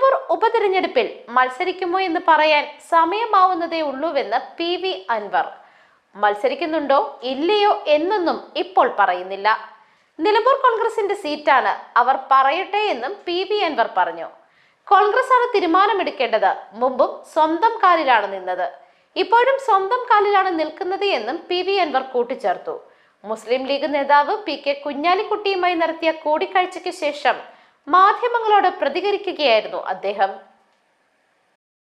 നിലമ്പൂർ ഉപതെരഞ്ഞെടുപ്പിൽ മത്സരിക്കുമോ എന്ന് പറയാൻ സമയമാവുന്നതേ ഉള്ളൂവെന്ന് പി വി അൻവർ. മത്സരിക്കുന്നുണ്ടോ ഇല്ലയോ എന്നൊന്നും ഇപ്പോൾ പറയുന്നില്ല. നിലമ്പൂർ കോൺഗ്രസിന്റെ സീറ്റാണ് അവർ പറയട്ടെ എന്നും പി വി അൻവർ പറഞ്ഞു. കോൺഗ്രസ് ആണ് തീരുമാനമെടുക്കേണ്ടത്. മുമ്പും സ്വന്തം കാലിലാണ് നിന്നത്. ഇപ്പോഴും സ്വന്തം കാലിലാണ് നിൽക്കുന്നത് എന്നും പി വി അൻവർ കൂട്ടിച്ചേർത്തു. മുസ്ലിം ലീഗ് നേതാവ് പി കെ കുഞ്ഞാലിക്കുട്ടിയുമായി നടത്തിയ കൂടിക്കാഴ്ചയ്ക്ക് ശേഷം മാധ്യമങ്ങളോട് പ്രതികരിക്കുകയായിരുന്നു അദ്ദേഹം.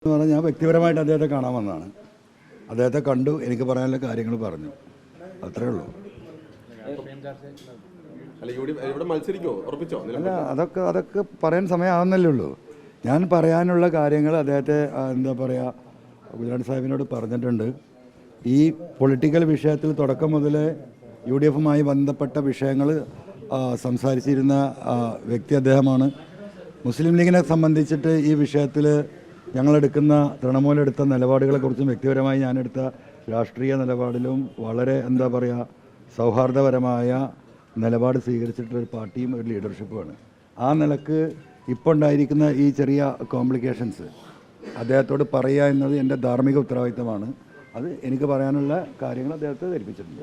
എന്ന് പറഞ്ഞാൽ ഞാൻ വ്യക്തിപരമായിട്ട് അദ്ദേഹത്തെ കാണാൻ വന്നതാണ്. അദ്ദേഹത്തെ കണ്ടു എനിക്ക് പറയാനുള്ള കാര്യങ്ങൾ പറഞ്ഞു. അത്രേ ഉള്ളൂ. അല്ല അതൊക്കെ അതൊക്കെ പറയാൻ സമയമാവുന്നല്ലേ ഉള്ളൂ. ഞാൻ പറയാനുള്ള കാര്യങ്ങൾ അദ്ദേഹത്തെ എന്താ പറയുക ഗുജറാൻ സാഹിബിനോട് പറഞ്ഞിട്ടുണ്ട്. ഈ പൊളിറ്റിക്കൽ വിഷയത്തിൽ തുടക്കം മുതൽ യു ഡി എഫുമായി ബന്ധപ്പെട്ട വിഷയങ്ങൾ സംസാരിച്ചിരുന്ന വ്യക്തി അദ്ദേഹമാണ്. മുസ്ലിം ലീഗിനെ സംബന്ധിച്ചിട്ട് ഈ വിഷയത്തിൽ ഞങ്ങളെടുക്കുന്ന തൃണമൂലെടുത്ത നിലപാടുകളെക്കുറിച്ചും വ്യക്തിപരമായി ഞാനെടുത്ത രാഷ്ട്രീയ നിലപാടിലും വളരെ എന്താ പറയുക സൗഹാർദ്ദപരമായ നിലപാട് സ്വീകരിച്ചിട്ടുള്ള ഒരു പാർട്ടിയും ഒരു ലീഡർഷിപ്പുമാണ്. ആ നിലയ്ക്ക് ഇപ്പോൾ ഉണ്ടായിരിക്കുന്ന ഈ ചെറിയ കോംപ്ലിക്കേഷൻസ് അദ്ദേഹത്തോട് പറയുക എന്നത് എന്റെ ധാർമ്മിക ഉത്തരവാദിത്തമാണ്. അത് എനിക്ക് പറയാനുള്ള കാര്യങ്ങൾ അദ്ദേഹത്തെ ധരിപ്പിച്ചിട്ടുണ്ട്.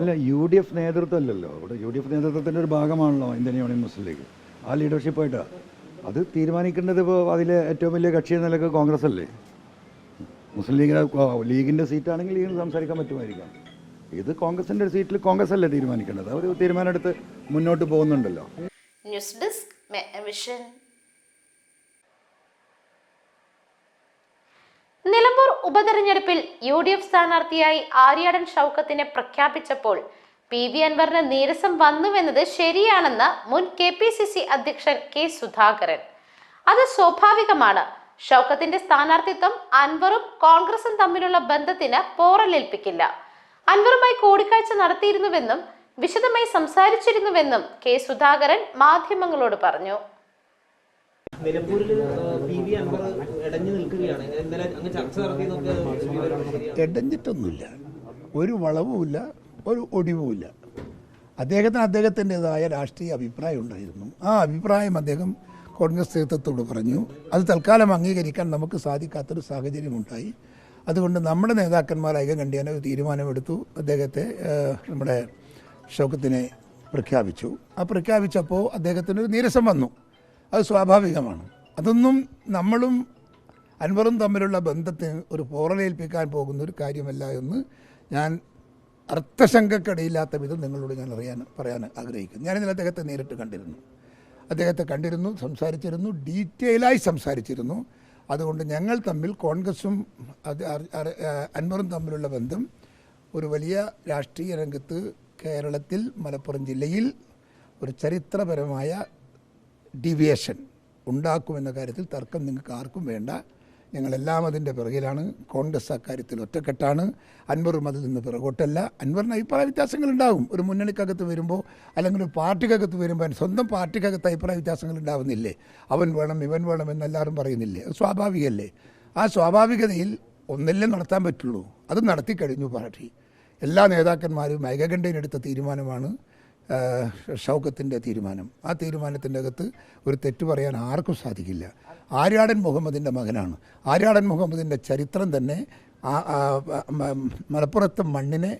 അല്ല യു ഡി എഫ് നേതൃത്വം അല്ലല്ലോ ഇവിടെ യു ഡി എഫ് നേതൃത്വത്തിന്റെ ഒരു ഭാഗമാണല്ലോ ഇന്ത്യൻ യൂണിയൻ മുസ്ലിം ലീഗ്. ആ ലീഡർഷിപ്പായിട്ടാണ് അത് തീരുമാനിക്കേണ്ടത് ഇപ്പോൾ അതിലെ ഏറ്റവും വലിയ കക്ഷി എന്ന നിലയ്ക്ക് കോൺഗ്രസ് അല്ലേ? മുസ്ലിം ലീഗിന്റെ ലീഗിന്റെ സീറ്റാണെങ്കിൽ ലീഗിന് സംസാരിക്കാൻ പറ്റുമായിരിക്കാം. ഇത് കോൺഗ്രസിന്റെ ഒരു സീറ്റിൽ കോൺഗ്രസ് അല്ലേ തീരുമാനിക്കേണ്ടത്? അവർ തീരുമാനം എടുത്ത് മുന്നോട്ട് പോകുന്നുണ്ടല്ലോ. ന്യൂസ് ഡെസ്ക് വിഷൻ നിലമ്പൂർ ഉപതെരഞ്ഞെടുപ്പിൽ യു ഡി എഫ് സ്ഥാനാർത്ഥിയായി ആര്യാടൻ ഷൗക്കത്തിനെ പ്രഖ്യാപിച്ചപ്പോൾ പി വി അൻവറിന് നീരസം വന്നുവെന്നത് ശരിയാണെന്ന് മുൻ കെ പി സി സി അധ്യക്ഷൻ കെ സുധാകരൻ. അത് സ്വാഭാവികമാണ്. ഷൗക്കത്തിന്റെ സ്ഥാനാർത്ഥിത്വം അൻവറും കോൺഗ്രസും തമ്മിലുള്ള ബന്ധത്തിന് പോറലേൽപ്പിക്കില്ല. അൻവറുമായി കൂടിക്കാഴ്ച നടത്തിയിരുന്നുവെന്നും വിശദമായി സംസാരിച്ചിരുന്നുവെന്നും കെ സുധാകരൻ മാധ്യമങ്ങളോട് പറഞ്ഞു. ഇടഞ്ഞിട്ടൊന്നുമില്ല. ഒരു വളവുമില്ല ഒരു ഒടിവുമില്ല. അദ്ദേഹത്തിന് അദ്ദേഹത്തിന്റെതായ രാഷ്ട്രീയ അഭിപ്രായം ഉണ്ടായിരുന്നു. ആ അഭിപ്രായം അദ്ദേഹം കോൺഗ്രസ് നേതൃത്വത്തോട് പറഞ്ഞു. അത് തൽക്കാലം അംഗീകരിക്കാൻ നമുക്ക് സാധിക്കാത്തൊരു സാഹചര്യമുണ്ടായി. അതുകൊണ്ട് നമ്മുടെ നേതാക്കന്മാർ ഐകകണ്ഠ്യേന ഒരു തീരുമാനമെടുത്തു. അദ്ദേഹത്തെ നമ്മുടെ ശോകത്തിനെ പ്രഖ്യാപിച്ചു. ആ പ്രഖ്യാപിച്ചപ്പോൾ അദ്ദേഹത്തിനൊരു നീരസം വന്നു. അത് സ്വാഭാവികമാണ്. അതൊന്നും നമ്മളും അൻവറും തമ്മിലുള്ള ബന്ധത്തിന് ഒരു പോറലേൽപ്പിക്കാൻ പോകുന്ന ഒരു കാര്യമല്ല എന്ന് ഞാൻ അർത്ഥശങ്കക്കടയില്ലാത്ത വിധം നിങ്ങളോട് ഞാൻ അറിയാൻ പറയാൻ ആഗ്രഹിക്കുന്നു. ഞാനിന്നലെ അദ്ദേഹത്തെ നേരിട്ട് കണ്ടിരുന്നു. അദ്ദേഹത്തെ കണ്ടിരുന്നു സംസാരിച്ചിരുന്നു ഡീറ്റെയിലായി സംസാരിച്ചിരുന്നു. അതുകൊണ്ട് ഞങ്ങൾ തമ്മിൽ കോൺഗ്രസും അൻവറും തമ്മിലുള്ള ബന്ധം ഒരു വലിയ രാഷ്ട്രീയ രംഗത്ത് കേരളത്തിൽ മലപ്പുറം ജില്ലയിൽ ഒരു ചരിത്രപരമായ ഡീവിയേഷൻ ഉണ്ടാക്കുമെന്ന കാര്യത്തിൽ തർക്കം നിങ്ങൾക്ക് ആർക്കും വേണ്ട. ഞങ്ങളെല്ലാം അതിന്റെ പിറകിലാണ്. കോൺഗ്രസ് അക്കാര്യത്തിൽ ഒറ്റക്കെട്ടാണ്. അൻവറും അതിൽ നിന്ന് പിറകോട്ടല്ല. അൻവറിന് അഭിപ്രായ വ്യത്യാസങ്ങൾ ഉണ്ടാകും ഒരു മുന്നണിക്കകത്ത് വരുമ്പോൾ അല്ലെങ്കിൽ ഒരു പാർട്ടിക്കകത്ത് വരുമ്പോൾ സ്വന്തം പാർട്ടിക്കകത്ത് അഭിപ്രായ വ്യത്യാസങ്ങൾ ഉണ്ടാവുന്നില്ലേ അവൻ വേണം ഇവൻ വേണം എന്നെല്ലാവരും പറയുന്നില്ലേ? സ്വാഭാവികമല്ലേ? ആ സ്വാഭാവികതയിൽ ഒന്നല്ലേ നടത്താൻ പറ്റുള്ളൂ. അത് നടത്തിക്കഴിഞ്ഞു പാർട്ടി. എല്ലാ നേതാക്കന്മാരും ഏകകണ്ഠേനെടുത്ത തീരുമാനമാണ്. ഷൗക്കത്തിന്റെ തീരുമാനം. ആ തീരുമാനത്തിന്റെ അകത്ത് ഒരു തെറ്റ് പറയാൻ ആർക്കും സാധിക്കില്ല. ആര്യാടൻ മുഹമ്മദിന്റെ മകനാണ്. ആര്യാടൻ മുഹമ്മദിന്റെ ചരിത്രം തന്നെ മലപ്പുറത്തെ മണ്ണിനെ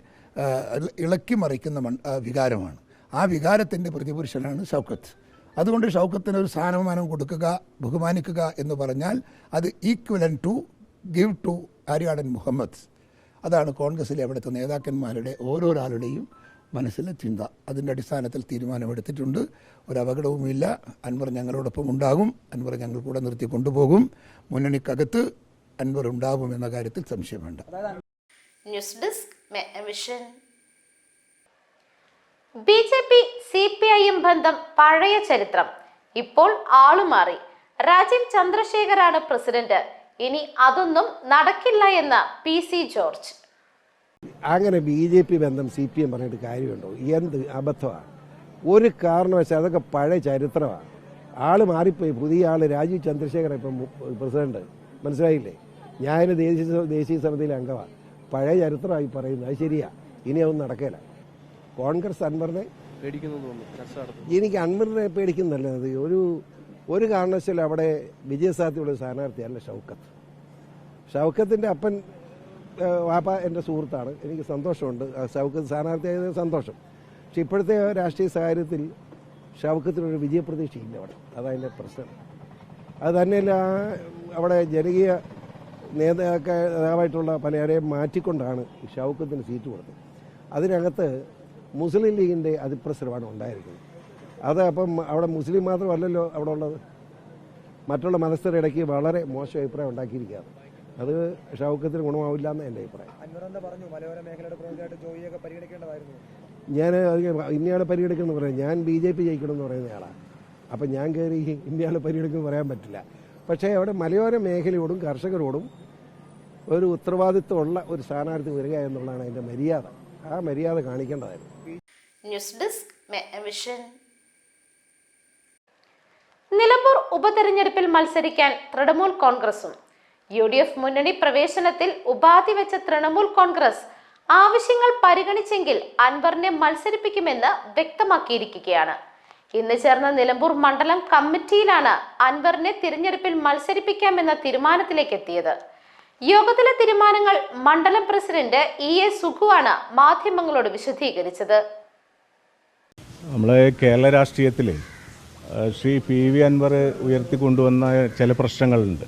ഇളക്കി മറിക്കുന്ന വികാരമാണ്. ആ വികാരത്തിന്റെ പ്രതിപുരുഷനാണ് ഷൗക്കത്ത്. അതുകൊണ്ട് ഷൗക്കത്തിന് ഒരു സ്ഥാനമാനം കൊടുക്കുക ബഹുമാനിക്കുക എന്ന് പറഞ്ഞാൽ അത് equivalent to give to Aryadan Muhammad. അതാണ് കോൺഗ്രസിലെ അവിടുത്തെ നേതാക്കന്മാരുടെ ഓരോരാളുടെയും മനസ്സിലെ ചിന്ത അതിന്റെ അടിസ്ഥാനത്തിൽ തീരുമാനമെടുത്തിട്ടുണ്ട്. ഒരു അപകടവുമില്ല അൻവർ ഞങ്ങളോടൊപ്പം ഉണ്ടാകും. അൻവർ ഞങ്ങൾ കൂടെ നിർത്തി കൊണ്ടുപോകും. മുന്നണിക്കകത്ത് അൻവർ ഉണ്ടാകും എന്ന കാര്യത്തിൽ സംശയം വേണ്ട. News desk Vision. B J P C P I M ബന്ധം പഴയ ചരിത്രം. ഇപ്പോൾ ആളുമാറി രാജീവ് ചന്ദ്രശേഖരാണ് പ്രസിഡന്റ്. ഇനി അതൊന്നും നടക്കില്ല എന്ന് പി സി ജോർജ്. അങ്ങനെ ബി ജെ പി ബന്ധം സി പി എം പറഞ്ഞിട്ട് കാര്യമുണ്ടോ? എന്ത് അബദ്ധമാണ് ഒരു കാരണവശാൽ അതൊക്കെ പഴയ ചരിത്രമാണ് ആൾ മാറിപ്പോയി. പുതിയ ആൾ രാജീവ് ചന്ദ്രശേഖർ ഇപ്പം പ്രസിഡന്റ്. മനസ്സിലായില്ലേ? ഞാൻ ദേശീയ ദേശീയ സമിതിയിലെ അംഗമാണ് പഴയ ചരിത്രമായി പറയുന്നത് അത് ശരിയാ. ഇനി അതൊന്നും നടക്കില്ല കോൺഗ്രസ് അൻവറിനെ എനിക്ക് അൻവറിനെ പേടിക്കുന്നല്ലത് ഒരു ഒരു കാരണവശാലും അവിടെ വിജയസാധ്യതയുള്ള സ്ഥാനാർത്ഥിയല്ല ഷൗക്കത്ത്. ഷൗക്കത്തിന്റെ അപ്പൻ വാപ്പ എന്റെ സുഹൃത്താണ്. എനിക്ക് സന്തോഷമുണ്ട്. ഷൗക്കത്ത് സ്ഥാനാർത്ഥിയായത് സന്തോഷം. പക്ഷെ ഇപ്പോഴത്തെ രാഷ്ട്രീയ സാഹചര്യത്തിൽ ഷൗക്കത്തിനൊരു വിജയപ്രതീക്ഷയില്ല അവിടെ. അതതിന്റെ പ്രശ്നം. അത് തന്നെയല്ല അവിടെ ജനകീയ നേതാവായിട്ടുള്ള പലരെയും മാറ്റിക്കൊണ്ടാണ് ഷൗക്കത്തിന് സീറ്റ് കൊടുത്തത്. അതിനകത്ത് മുസ്ലിം ലീഗിന്റെ അതിപ്രസരമാണ് ഉണ്ടായിരിക്കുന്നത്. അത് അപ്പം അവിടെ മുസ്ലിം മാത്രമല്ലല്ലോ അവിടെ ഉള്ളത്. മറ്റുള്ള മതസ്ഥരുടെ ഇടയ്ക്ക് വളരെ മോശം അഭിപ്രായം ഉണ്ടാക്കിയിരിക്കുകയാണ്. അത് ഷൗക്കത്തിന് ഗുണമാവില്ല എന്ന് എന്റെ അഭിപ്രായം. പറഞ്ഞു? മലയോര മേഖലയുടെ പ്രതിനിധിയായിട്ട് ജോയിയൊക്കെ പരിഗണിക്കേണ്ടതായിരുന്നു. ഞാൻ ഇന്നയാളെ പരിഗണിക്കണം എന്ന് പറയാം. ഞാൻ ബി ജെ പി ജയിക്കണം എന്ന് പറയുന്നയാളാണ് അപ്പം ഞാൻ കയറി ഇന്ത്യയാളെ പരിഗണിക്കുമെന്ന് പറയാൻ പറ്റില്ല. പക്ഷേ അവിടെ മലയോര മേഖലയോടും കർഷകരോടും ഒരു ഉത്തരവാദിത്വമുള്ള ഒരു സ്ഥാനാർത്ഥി വരിക എന്നുള്ളതാണ് അതിന്റെ മര്യാദ. ആ മര്യാദ കാണിക്കേണ്ടതായിരുന്നു. News desk Vision. നിലമ്പൂർ ഉപതെരഞ്ഞെടുപ്പിൽ മത്സരിക്കാൻ തൃണമൂൽ കോൺഗ്രസും യു ഡി എഫ് മുന്നണി പ്രവേശനത്തിൽ ഉപാധി വെച്ച തൃണമൂൽ കോൺഗ്രസ് ആവശ്യങ്ങൾ പരിഗണിച്ചെങ്കിൽ അൻവറിനെ മത്സരിപ്പിക്കുമെന്ന് വ്യക്തമാക്കിയിരിക്കുകയാണ്. ഇന്ന് ചേർന്ന നിലമ്പൂർ മണ്ഡലം കമ്മിറ്റിയിലാണ് അൻവറിനെ തിരഞ്ഞെടുപ്പിൽ മത്സരിപ്പിക്കാമെന്ന തീരുമാനത്തിലേക്ക് എത്തിയത് യോഗത്തിലെ തീരുമാനങ്ങൾ മണ്ഡലം പ്രസിഡന്റ് ഇ എ സുഖുവാണ് മാധ്യമങ്ങളോട് വിശദീകരിച്ചത്. നമ്മളെ കേരള രാഷ്ട്രീയത്തിൽ ശ്രീ പി വി അൻവർ ഉയർത്തിക്കൊണ്ടുവന്ന ചില പ്രശ്നങ്ങളുണ്ട്.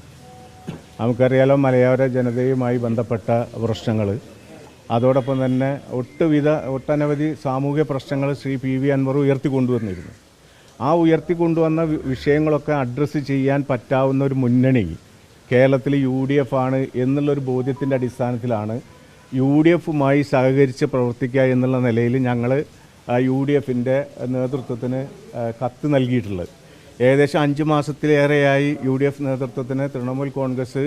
നമുക്കറിയാലോ മലയോര ജനതയുമായി ബന്ധപ്പെട്ട പ്രശ്നങ്ങൾ. അതോടൊപ്പം തന്നെ ഒട്ടുവിധ ഒട്ടനവധി സാമൂഹ്യ പ്രശ്നങ്ങൾ ശ്രീ പി വി അൻവർ ഉയർത്തിക്കൊണ്ടുവന്നിരുന്നു. ആ ഉയർത്തിക്കൊണ്ടുവന്ന വിഷയങ്ങളൊക്കെ അഡ്രസ്സ് ചെയ്യാൻ പറ്റാവുന്ന ഒരു മുന്നണി കേരളത്തിൽ യു ഡി എഫ് ആണ് എന്നുള്ളൊരു ബോധ്യത്തിന്റെ അടിസ്ഥാനത്തിലാണ് യു ഡി എഫുമായി സഹകരിച്ച് പ്രവർത്തിക്കുക എന്നുള്ള നിലയിൽ ഞങ്ങൾ യു ഡി എഫിന്റെ നേതൃത്വത്തിന് കത്ത് നൽകിയിട്ടുള്ളത്. ഏകദേശം അഞ്ച് മാസത്തിലേറെയായി യു ഡി എഫ് നേതൃത്വത്തിന് തൃണമൂൽ കോൺഗ്രസ്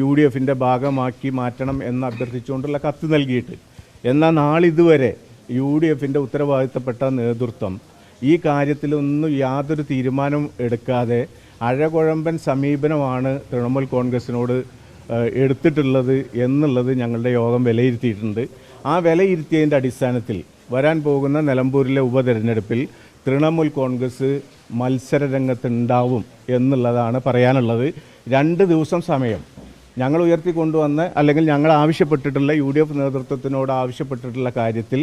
യു ഡി എഫിന്റെ ഭാഗമാക്കി മാറ്റണം എന്ന് അഭ്യർത്ഥിച്ചുകൊണ്ടുള്ള കത്ത് നൽകിയിട്ട്. എന്നാൽ നാളിതുവരെ യു ഡി എഫിന്റെ ഉത്തരവാദിത്തപ്പെട്ട നേതൃത്വം ഈ കാര്യത്തിലൊന്നും യാതൊരു തീരുമാനവും എടുക്കാതെ അഴകുഴമ്പൻ സമീപനമാണ് തൃണമൂൽ കോൺഗ്രസിനോട് എടുത്തിട്ടുള്ളത് എന്നുള്ളത് ഞങ്ങളുടെ യോഗം വിലയിരുത്തിയിട്ടുണ്ട്. ആ വിലയിരുത്തിയതിന്റെ അടിസ്ഥാനത്തിൽ വരാൻ പോകുന്ന നിലമ്പൂരിലെ ഉപതെരഞ്ഞെടുപ്പിൽ തൃണമൂൽ കോൺഗ്രസ് മത്സര രംഗത്തുണ്ടാവും എന്നുള്ളതാണ് പറയാനുള്ളത്. രണ്ട് ദിവസം സമയം. ഞങ്ങൾ ഉയർത്തിക്കൊണ്ടുവന്ന അല്ലെങ്കിൽ ഞങ്ങൾ ആവശ്യപ്പെട്ടിട്ടുള്ള യു ഡി എഫ് നേതൃത്വത്തിനോട് ആവശ്യപ്പെട്ടിട്ടുള്ള കാര്യത്തിൽ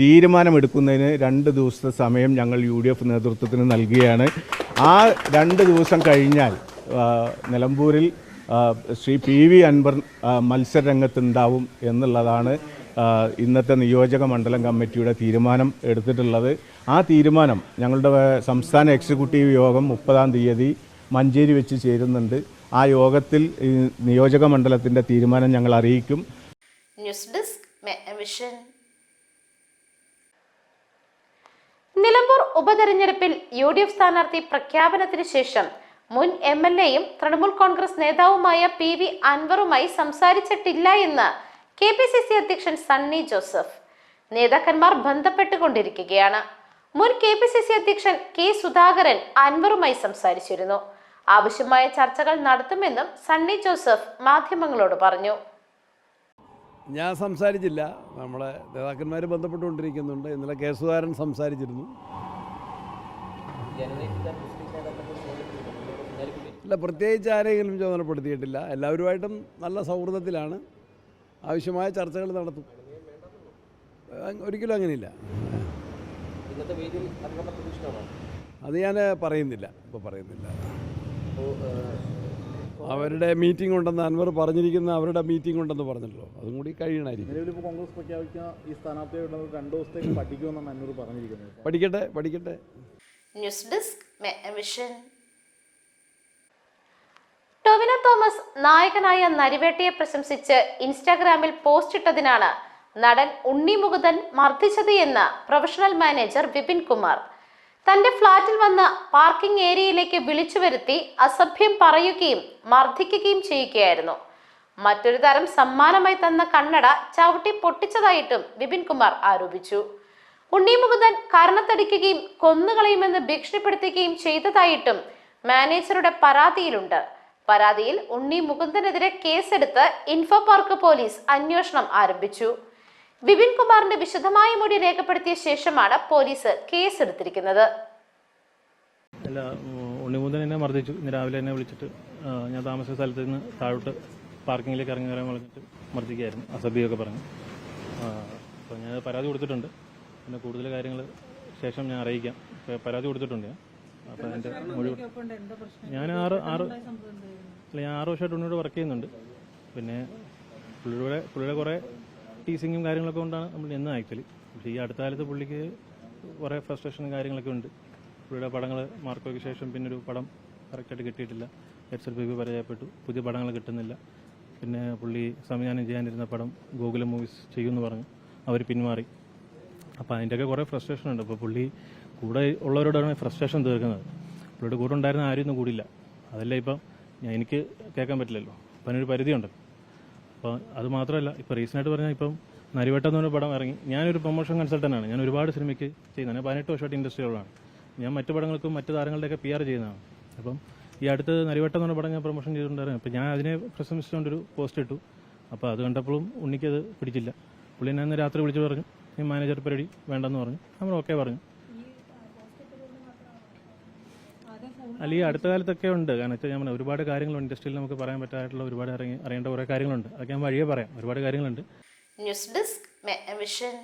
തീരുമാനമെടുക്കുന്നതിന് രണ്ട് ദിവസത്തെ സമയം ഞങ്ങൾ യു ഡി എഫ് നേതൃത്വത്തിന് നൽകുകയാണ്. ആ രണ്ട് ദിവസം കഴിഞ്ഞാൽ നിലമ്പൂരിൽ ശ്രീ പി വി അൻവർ മത്സര മത്സരരംഗത്തുണ്ടാവും എന്നുള്ളതാണ് ഇന്നത്തെ നിയോജക മണ്ഡലം കമ്മിറ്റിയുടെ തീരുമാനം എടുത്തിട്ടുള്ളത് ആ തീരുമാനം ഞങ്ങളുടെ സംസ്ഥാന എക്സിക്യൂട്ടീവ് യോഗം മുപ്പതാം തീയതി മഞ്ചേരി വെച്ച് ചേരുന്നുണ്ട്. ആ യോഗത്തിൽ നിയോജക മണ്ഡലത്തിന്റെ തീരുമാനം ഞങ്ങൾ അറിയിക്കും. News desk vision. നിലമ്പൂർ ഉപതെരഞ്ഞെടുപ്പിൽ യു ഡി എഫ് സ്ഥാനാർത്ഥി പ്രഖ്യാപനത്തിന് ശേഷം മുൻ എം എൽ എയും തൃണമൂൽ കോൺഗ്രസ് നേതാവുമായ പി വി അൻവറുമായി സംസാരിച്ചിട്ടില്ല എന്ന് കെ പി സി സി അധ്യക്ഷൻ സണ്ണി ജോസഫ്. നേതാക്കന്മാർ ബന്ധപ്പെട്ടുകൊണ്ടിരിക്കുകയാണ്. മുൻ കെ പി സി സി അധ്യക്ഷൻ കെ സുധാകരൻ അൻവറുമായി സംസാരിച്ചിരുന്നു. ആവശ്യമായ ചർച്ചകൾ നടത്തുമെന്നും സണ്ണി ജോസഫ് മാധ്യമങ്ങളോട് പറഞ്ഞു. ഞാൻ സംസാരിച്ചില്ല. നമ്മളെ നേതാക്കന്മാർ ബന്ധപ്പെട്ടുകൊണ്ടിരിക്കുന്നുണ്ട്. ഇന്നലെ കെ സുധാകരൻ സംസാരിച്ചിരുന്നു. ഇല്ല പ്രത്യേകിച്ച് ആരെങ്കിലും ചുമതലപ്പെടുത്തിയിട്ടില്ല. എല്ലാവരുമായിട്ടും നല്ല സൗഹൃദത്തിലാണ്. ആവശ്യമായ ചർച്ചകൾ നടത്തും. ഒരിക്കലും അങ്ങനെയില്ല. അത് ഞാൻ പറയുന്നില്ല. ഇപ്പോൾ പറയുന്നില്ല. അവരുടെ മീറ്റിംഗ് ഉണ്ടെന്ന് അൻവർ പറഞ്ഞിരിക്കുന്ന. അവരുടെ മീറ്റിംഗ് ഉണ്ടെന്ന് പറഞ്ഞല്ലോ അതും കൂടി കഴിയണമായിരിക്കും. കോൺഗ്രസ് പ്രഖ്യാപിക്കുന്ന ഈ സ്ഥാനാർത്ഥിയുടെ രണ്ട് ദിവസത്തേക്ക് പഠിക്കുമെന്നാണ് അൻവർ പറഞ്ഞിരിക്കുന്നത്. പഠിക്കട്ടെ പഠിക്കട്ടെ. ന്യൂസ് ഡെസ്ക് വിഷൻ തോമസ് നായകനായ നരിവേട്ടയെ പ്രശംസിച്ച് ഇൻസ്റ്റാഗ്രാമിൽ പോസ്റ്റ് ഇട്ടതിനാണ് നടൻ ഉണ്ണി മുകുതൻ മർദ്ദിച്ചത് എന്ന് പ്രൊഫഷണൽ മാനേജർ വിപിൻ കുമാർ. തന്റെ ഫ്ളാറ്റിൽ വന്ന് പാർക്കിംഗ് ഏരിയയിലേക്ക് വിളിച്ചു വരുത്തി അസഭ്യം പറയുകയും മർദ്ദിക്കുകയും ചെയ്യുകയായിരുന്നു. മറ്റൊരു തരം സമ്മാനമായി തന്ന കണ്ണട ചവിട്ടി പൊട്ടിച്ചതായിട്ടും വിപിൻ കുമാർ ആരോപിച്ചു. ഉണ്ണി മുകുന്ദൻ കരണത്തടിക്കുകയും കൊന്നുകളയുമെന്ന് ഭീഷണിപ്പെടുത്തുകയും ചെയ്തതായിട്ടും മാനേജറുടെ പരാതിയിലുണ്ട്. പരാതിയിൽ ഉണ്ണി മുകുന്ദനെതിരെ കേസെടുത്ത് ഇൻഫോ പാർക്ക് പോലീസ് അന്വേഷണം ആരംഭിച്ചു. വിപിൻ കുമാറിന്റെ വിശദമായ മൊഴി രേഖപ്പെടുത്തിയ ശേഷമാണ് പോലീസ് കേസെടുത്തിരിക്കുന്നത്. അല്ല ഉണ്ണിമുതൻ എന്നെ മർദ്ദിച്ചു. ഇന്ന് രാവിലെ എന്നെ വിളിച്ചിട്ട് ഞാൻ താമസിച്ച സ്ഥലത്ത് നിന്ന് താഴോട്ട് പാർക്കിങ്ങിലേക്ക് ഇറങ്ങി വരാൻ വിളിച്ചിട്ട് മർദ്ദിക്കുകയായിരുന്നു. അസഭ്യമൊക്കെ പറഞ്ഞു. അപ്പോൾ ഞാൻ പരാതി കൊടുത്തിട്ടുണ്ട്. പിന്നെ കൂടുതൽ കാര്യങ്ങൾ ശേഷം ഞാൻ അറിയിക്കാം. പരാതി കൊടുത്തിട്ടുണ്ട് ഞാൻ. അപ്പോൾ എന്റെ മുഴുവൻ ഞാൻ ആറ് ആറ് അല്ല ഞാൻ ആറ് വർഷമായിട്ട് ഉണ്ണിയോട് വർക്ക് ചെയ്യുന്നുണ്ട്. പിന്നെ പുള്ളിയുടെ പുള്ളിയുടെ കുറേ ടീസിങ്ങും കാര്യങ്ങളൊക്കെ കൊണ്ടാണ് നമ്മൾ എന്ന് ആക്ച്വലി പക്ഷേ ഈ അടുത്ത കാലത്ത് പുള്ളിക്ക് കുറേ ഫ്രസ്ട്രേഷനും കാര്യങ്ങളൊക്കെ ഉണ്ട്. പുള്ളിയുടെ പടങ്ങൾ മാർക്കോയ്ക്ക് ശേഷം പിന്നെ ഒരു പടം കറക്റ്റായിട്ട് കിട്ടിയിട്ടില്ല. എഡ്സൽ ബേബി പരാജയപ്പെട്ടു. പുതിയ പടങ്ങൾ കിട്ടുന്നില്ല. പിന്നെ പുള്ളി സംവിധാനം ചെയ്യാനിരുന്ന പടം ഗൂഗിൾ മൂവീസ് ചെയ്യുമെന്ന് പറഞ്ഞു. അവർ പിന്മാറി. അപ്പോൾ അതിന്റെയൊക്കെ കുറേ ഫ്രസ്ട്രേഷൻ ഉണ്ട്. അപ്പോൾ പുള്ളി കൂടെ ഉള്ളവരോടാണ് ഫ്രസ്ട്രേഷൻ തീർക്കുന്നത്. പുള്ളിയുടെ കൂടെ ഉണ്ടായിരുന്ന ആരും ഒന്നും കൂടില്ല അതല്ല ഇപ്പം ഞാൻ എനിക്ക് കേൾക്കാൻ പറ്റില്ലല്ലോ. അപ്പം അതിനൊരു പരിധിയുണ്ട്. അപ്പോൾ അത് മാത്രമല്ല ഇപ്പോൾ റീസെന്റായിട്ട് പറഞ്ഞാൽ ഇപ്പം നരിവട്ടം എന്ന് പറഞ്ഞ പടം ഇറങ്ങി. ഞാനൊരു പ്രൊമോഷൻ കൺസൾട്ടന്റാണ് ഞാൻ ഒരുപാട് സിനിമയ്ക്ക് ചെയ്യുന്നതാണ് ഞാൻ പതിനെട്ട് വർഷമായിട്ട് ഇൻഡസ്ട്രിയിലുള്ളതാണ് ഞാൻ മറ്റു പടങ്ങൾക്കും മറ്റു താരങ്ങളുടെയൊക്കെ പി ആർ ചെയ്യുന്നതാണ്. അപ്പം ഈ അടുത്ത് നരിവട്ടം എന്ന് പറഞ്ഞ പടം ഞാൻ പ്രൊമോഷൻ ചെയ്തിട്ടുണ്ടായിരുന്നു. അപ്പം ഞാൻ അതിനെ പ്രശംസിച്ചുകൊണ്ടൊരു പോസ്റ്റ് ഇട്ടു. അപ്പോൾ അത് കണ്ടപ്പോഴും ഉണ്ണിക്കത് പിടിച്ചില്ല. പുള്ളി എന്നെ രാത്രി വിളിച്ച് പറഞ്ഞു ഈ മാനേജർ പരിപാടി വേണ്ടെന്ന് പറഞ്ഞു. നമ്മൾ ഓക്കെ പറഞ്ഞു. അല്ല ഈ അടുത്ത കാലത്തൊക്കെ ഉണ്ട്. കാരണം വെച്ചാൽ ഞാൻ ഒരുപാട് കാര്യങ്ങളുണ്ട്. ഇൻഡസ്ട്രിയിൽ നമുക്ക് പറയാൻ പറ്റായിട്ടുള്ള ഒരുപാട് അറിയേണ്ട കുറേ കാര്യങ്ങളുണ്ട്. അതൊക്കെ ഞാൻ വഴിയേ പറയാം. ഒരുപാട് കാര്യങ്ങളുണ്ട്. News desk vision